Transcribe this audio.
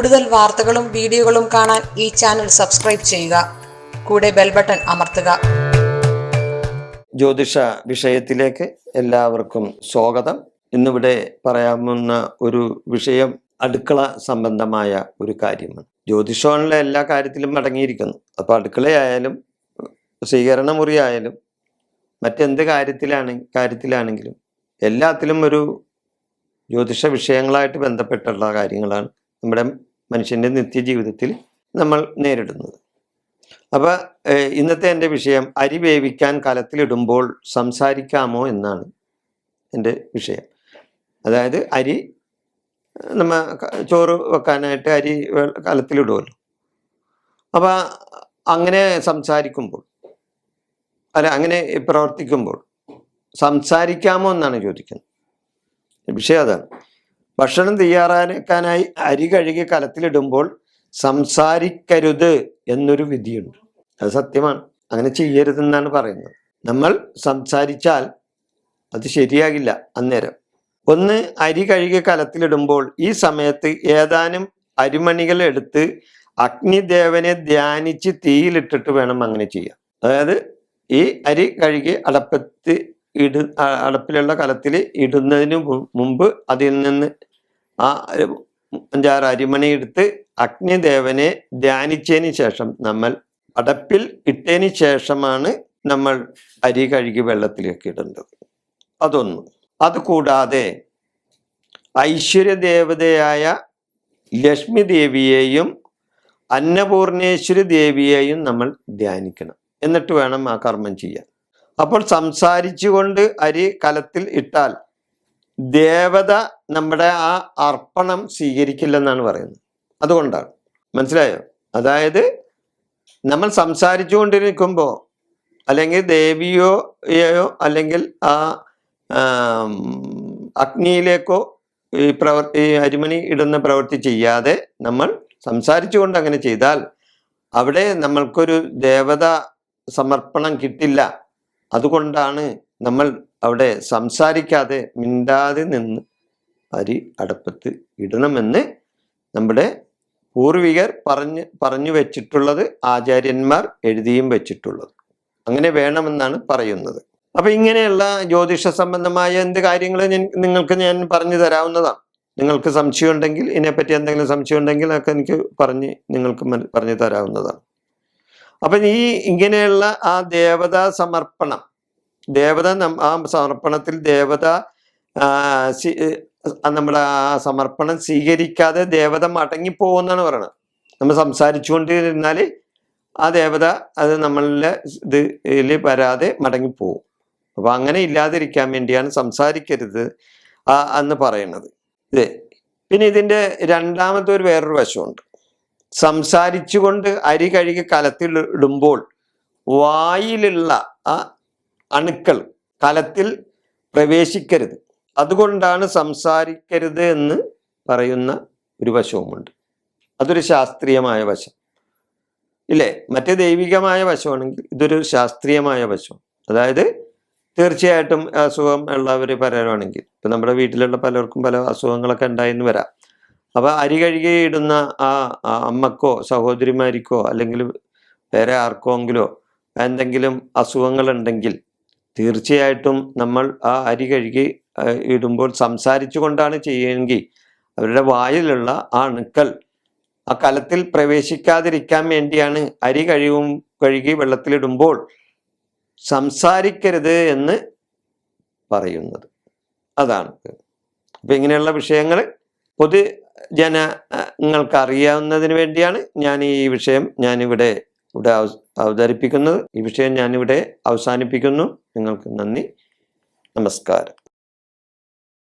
കൂടുതൽ വാർത്തകളും വീഡിയോകളും കാണാൻ ഈ ചാനൽ സബ്സ്ക്രൈബ് ചെയ്യുക. കൂടെ ബെൽ ബട്ടൺ അമർത്തുക. ജ്യോതിഷ വിഷയത്തിലേക്ക് എല്ലാവർക്കും സ്വാഗതം. ഇന്നിവിടെ പറയാവുന്ന ഒരു വിഷയം അടുക്കള സംബന്ധമായ ഒരു കാര്യമാണ്. ജ്യോതിഷമുള്ള എല്ലാ കാര്യത്തിലും അടങ്ങിയിരിക്കുന്നു. അപ്പോൾ അടുക്കളയായാലും സ്വീകരണ മുറിയായാലും മറ്റെന്ത് കാര്യത്തിലാണ് കാര്യത്തിലാണെങ്കിലും എല്ലാത്തിലും ഒരു ജ്യോതിഷ വിഷയങ്ങളായിട്ട് ബന്ധപ്പെട്ടുള്ള കാര്യങ്ങളാണ്. നമ്മുടെ മനുഷ്യന്റെ നിത്യജീവിതത്തിൽ നമ്മൾ നേരിടുന്നത്. അപ്പോൾ ഇന്നത്തെ എന്റെ വിഷയം അരി വേവിക്കാൻ കലത്തിലിടുമ്പോൾ സംസാരിക്കാമോ എന്നാണ് എന്റെ വിഷയം. അതായത് അരി നമ്മ ചോറ് വെക്കാനായിട്ട് അരി കലത്തിലിടുമല്ലോ അപ്പോൾ അങ്ങനെ സംസാരിക്കുമ്പോൾ അല്ല അങ്ങനെ പ്രവർത്തിക്കുമ്പോൾ സംസാരിക്കാമോ എന്നാണ് ചോദിക്കുന്നത്. വിഷയം അതാണ്. ഭക്ഷണം തയ്യാറാക്കാനായി അരി കഴുകി കലത്തിലിടുമ്പോൾ സംസാരിക്കരുത് എന്നൊരു വിധിയുണ്ട്. അത് സത്യമാണ്. അങ്ങനെ ചെയ്യരുതെന്നാണ് പറയുന്നത്. നമ്മൾ സംസാരിച്ചാൽ അത് ശരിയാകില്ല അന്നേരം. ഒന്ന് അരി കഴുകി കലത്തിലിടുമ്പോൾ ഈ സമയത്ത് ഏതാനും അരിമണികൾ എടുത്ത് അഗ്നിദേവനെ ധ്യാനിച്ച് തീയിലിട്ടിട്ട് വേണം അങ്ങനെ ചെയ്യാൻ. അതായത് ഈ അരി കഴുകി അടപ്പത്ത് ഇട അടപ്പിലുള്ള കലത്തിൽ ഇടുന്നതിന് മുമ്പ് അതിൽ നിന്ന് ആ അഞ്ചാറ് അരിമണി എടുത്ത് അഗ്നിദേവനെ ധ്യാനിച്ചതിന് ശേഷം നമ്മൾ അടപ്പിൽ ഇട്ടതിന് ശേഷമാണ് നമ്മൾ അരി കഴുകി വെള്ളത്തിലേക്ക് ഇടേണ്ടത്. അതൊന്ന്. അതുകൂടാതെ ഐശ്വര്യദേവതയായ ലക്ഷ്മി ദേവിയെയും അന്നപൂർണേശ്വരി ദേവിയെയും നമ്മൾ ധ്യാനിക്കണം. എന്നിട്ട് വേണം ആ കർമ്മം ചെയ്യാൻ. അപ്പോൾ സംസാരിച്ചുകൊണ്ട് അരി കലത്തിൽ ഇട്ടാൽ ദേവത നമ്മുടെ ആ അർപ്പണം സ്വീകരിക്കില്ലെന്നാണ് പറയുന്നത്. അതുകൊണ്ടാണ്. മനസ്സിലായോ? അതായത് നമ്മൾ സംസാരിച്ചു കൊണ്ടിരിക്കുമ്പോൾ അല്ലെങ്കിൽ ദേവിയോയോ അല്ലെങ്കിൽ ആ അഗ്നിയിലേക്കോ ഈ പ്രവർത്തി അരിമണി ഇടുന്ന പ്രവൃത്തി ചെയ്യാതെ നമ്മൾ സംസാരിച്ചുകൊണ്ട് അങ്ങനെ ചെയ്താൽ അവിടെ നമ്മൾക്കൊരു ദേവത സമർപ്പണം കിട്ടില്ല. അതുകൊണ്ടാണ് നമ്മൾ അവിടെ സംസാരിക്കാതെ മിണ്ടാതെ നിന്ന് അരി അടപ്പത്ത് ഇടണമെന്ന് നമ്മുടെ പൂർവികർ പറഞ്ഞ് പറഞ്ഞു വെച്ചിട്ടുള്ളത് ആചാര്യന്മാർ എഴുതിയും വെച്ചിട്ടുള്ളത്. അങ്ങനെ വേണമെന്നാണ് പറയുന്നത്. അപ്പൊ ഇങ്ങനെയുള്ള ജ്യോതിഷ സംബന്ധമായ എന്ത് കാര്യങ്ങൾ നിങ്ങൾക്ക് ഞാൻ പറഞ്ഞു തരാവുന്നതാണ്. നിങ്ങൾക്ക് സംശയം ഉണ്ടെങ്കിൽ ഇതിനെപ്പറ്റി എന്തെങ്കിലും സംശയം ഉണ്ടെങ്കിൽ അതൊക്കെ എനിക്ക് പറഞ്ഞ് നിങ്ങൾക്ക് പറഞ്ഞു തരാവുന്നതാണ്. അപ്പം ഈ ഇങ്ങനെയുള്ള ആ ദേവതാ സമർപ്പണം ദേവത ആ സമർപ്പണത്തിൽ ദേവത നമ്മുടെ ആ സമർപ്പണം സ്വീകരിക്കാതെ ദേവത മടങ്ങിപ്പോകുന്നാണ് പറയുന്നത് നമ്മൾ സംസാരിച്ചുകൊണ്ടിരുന്നാൽ ആ ദേവത അത് നമ്മളിലെ ഇത് ഇതിൽ വരാതെ മടങ്ങിപ്പോവും അപ്പൊ അങ്ങനെ ഇല്ലാതിരിക്കാൻ വേണ്ടിയാണ് സംസാരിക്കരുത് ആ എന്ന് പറയുന്നത് പിന്നെ ഇതിന്റെ രണ്ടാമത്തെ ഒരു വേറൊരു വശമുണ്ട്. സംസാരിച്ചുകൊണ്ട് അരി കഴുകി കലത്തിൽ ഇടുമ്പോൾ വായിലുള്ള ആ അണുക്കൾ കലത്തിൽ പ്രവേശിക്കരുത്. അതുകൊണ്ടാണ് സംസാരിക്കരുത് എന്ന് പറയുന്ന ഒരു വശവുമുണ്ട്. അതൊരു ശാസ്ത്രീയമായ വശം. ഇല്ലേ? മറ്റേ ദൈവികമായ വശമാണെങ്കിൽ ഇതൊരു ശാസ്ത്രീയമായ വശം. അതായത് തീർച്ചയായിട്ടും അസുഖം ഉള്ളവർ പറയുവാണെങ്കിൽ ഇപ്പം നമ്മുടെ വീട്ടിലുള്ള പലർക്കും പല അസുഖങ്ങളൊക്കെ ഉണ്ടായെന്ന് വരാം. അപ്പോൾ അരി കഴുകിയിടുന്ന ആ അമ്മക്കോ സഹോദരിമാരിക്കോ അല്ലെങ്കിൽ വേറെ ആർക്കെങ്കിലോ എന്തെങ്കിലും അസുഖങ്ങളുണ്ടെങ്കിൽ തീർച്ചയായിട്ടും നമ്മൾ ആ അരി കഴുകി ഇടുമ്പോൾ സംസാരിച്ചു കൊണ്ടാണ് ചെയ്യുമെങ്കിൽ അവരുടെ വായിലുള്ള ആ അണുക്കൾ ആ കലത്തിൽ പ്രവേശിക്കാതിരിക്കാൻ വേണ്ടിയാണ് അരി കഴുകും കഴുകി വെള്ളത്തിലിടുമ്പോൾ സംസാരിക്കരുത് എന്ന് പറയുന്നത്. അതാണ്. അപ്പം ഇങ്ങനെയുള്ള വിഷയങ്ങൾ പൊതുജനങ്ങൾക്ക് അറിയാവുന്നതിന് വേണ്ടിയാണ് ഞാൻ ഈ വിഷയം ഞാനിവിടെ ഇവിടെ അവ- അവതരിപ്പിക്കുന്നത് ഈ വിഷയം ഞാനിവിടെ അവസാനിപ്പിക്കുന്നു. നിങ്ങൾക്ക് നന്ദി. നമസ്കാരം.